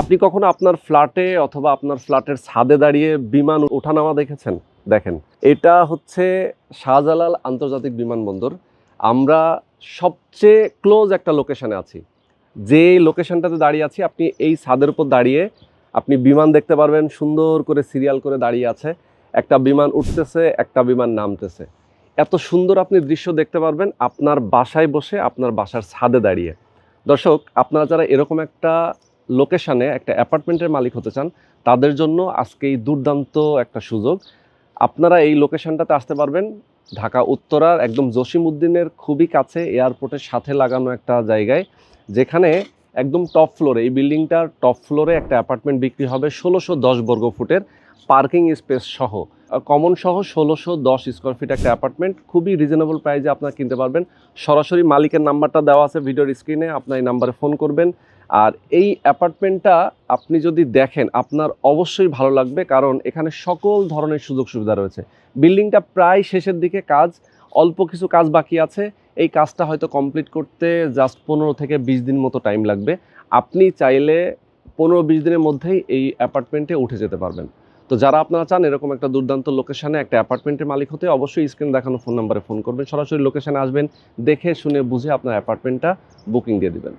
আপনি কখনো আপনার ফ্ল্যাটে অথবা আপনার ফ্ল্যাটের ছাদে দাঁড়িয়ে বিমান ওঠানামা দেখেছেন? দেখেন, এটা হচ্ছে শাহজালাল আন্তর্জাতিক বিমানবন্দর। আমরা সবচেয়ে ক্লোজ একটা লোকেশানে আছি। যে লোকেশনটাতে দাঁড়িয়ে আছি, আপনি এই ছাদের উপর দাঁড়িয়ে আপনি বিমান দেখতে পারবেন, সুন্দর করে সিরিয়াল করে দাঁড়িয়ে আছে। একটা বিমান উঠতেছে, একটা বিমান নামতেছে। এত সুন্দর আপনি দৃশ্য দেখতে পারবেন আপনার বাসায় বসে, আপনার বাসার ছাদে দাঁড়িয়ে। দর্শক, আপনারা যারা এরকম একটা লোকেশনে একটা অ্যাপার্টমেন্টের মালিক হতে চান, তাদের জন্য আজকে এই দুর্দান্ত একটা সুযোগ। আপনারা এই লোকেশনটাতে আসতে পারবেন, ঢাকা উত্তরার একদম জসিমউদ্দিনের খুবই কাছে এয়ারপোর্টের সাথে লাগানো একটা জায়গায়, যেখানে একদম টপ ফ্লোরে, এই বিল্ডিংটার টপ ফ্লোরে একটা অ্যাপার্টমেন্ট বিক্রি হবে ষোলোশো দশ বর্গ ফুটের পার্কিং স্পেস সহ। কমন সহ ষোলোশো দশ স্কোয়ার ফিট একটা অ্যাপার্টমেন্ট খুবই রিজনেবল প্রাইসে আপনারা কিনতে পারবেন। সরাসরি মালিকের নাম্বারটা দেওয়া আছে ভিডিওর স্ক্রিনে আপনার এই নাম্বারে ফোন করবেন। আর এই অ্যাপার্টমেন্টটা আপনি যদি দেখেন, আপনার অবশ্যই ভালো লাগবে, কারণ এখানে সকল ধরনের সুযোগ সুবিধা রয়েছে। বিল্ডিংটা প্রায় শেষের দিকে কাজ, অল্প কিছু কাজ বাকি আছে। এই কাজটা হয়তো কমপ্লিট করতে জাস্ট পনেরো থেকে বিশ দিন মতো টাইম লাগবে। আপনি চাইলে পনেরো বিশ দিনের মধ্যেই এই অ্যাপার্টমেন্টে উঠে যেতে পারবেন। তো যারা আপনারা চান এরকম একটা দুর্দান্ত লোকেশানে একটা অ্যাপার্টমেন্টের মালিক হতে অবশ্যই স্ক্রিন দেখানো ফোন নাম্বারে ফোন করবেন। সরাসরি লোকেশানে আসবেন, দেখে, শুনে, বুঝে আপনার অ্যাপার্টমেন্টটা বুকিং দিয়ে দিবেন।